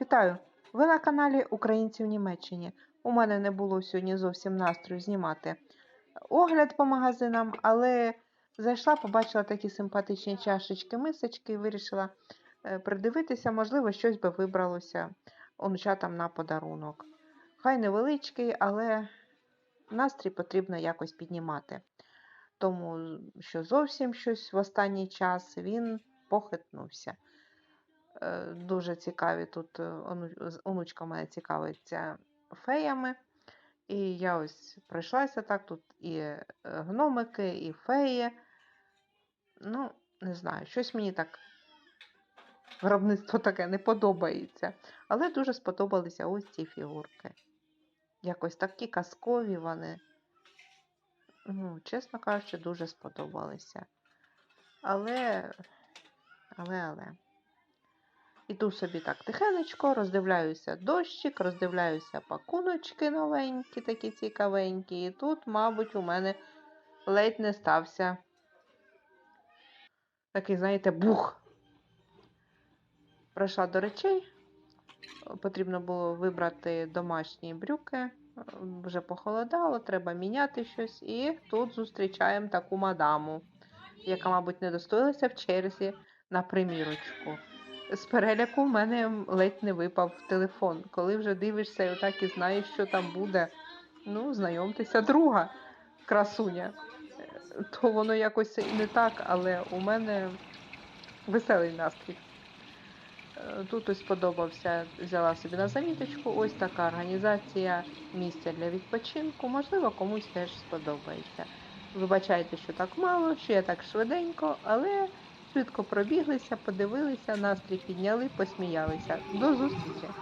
Вітаю! Ви на каналі Українці в Німеччині. У мене не було сьогодні зовсім настрою знімати огляд по магазинам, але зайшла, побачила такі симпатичні чашечки, мисочки і вирішила е, придивитися, можливо, щось би вибралося онучатам на подарунок. Хай невеличкий, але настрій потрібно якось піднімати. Тому що зовсім щось в останній час він похитнувся. Е, Дуже цікаві тут е, онучка моя цікавиться феями. І я ось пройшлася так, тут і е, гномики, і феї. Ну, не знаю, щось мені так виробництво таке не подобається. Але дуже сподобалися ось ці фігурки. Якось такі казкові вони. Ну, чесно кажучи, дуже сподобалися. Але, але, але. Іду собі так тихенечко, роздивляюся дощик, роздивляюся пакуночки новенькі, такі цікавенькі. І тут, мабуть, у мене ледь не стався такий, знаєте, бух. Прийшла до речей. Потрібно було вибрати домашні брюки. Вже похолодало, треба міняти щось. І тут зустрічаємо таку мадаму, яка, мабуть, не достоїлася в черзі на примірочку з переляку в мене ледь не випав телефон. Коли вже дивишся і отак і знаєш, що там буде, ну, знайомтеся, друга красуня. То воно якось не так, але у мене веселий настрій. Е, Тут ось сподобався, взяла собі на заміточку. Ось така організація місця для відпочинку. Можливо, комусь теж сподобається. Вибачайте, що так мало, що я так швиденько, але швидко пробіглися, подивилися, настрій підняли, посміялися. До зустрічі!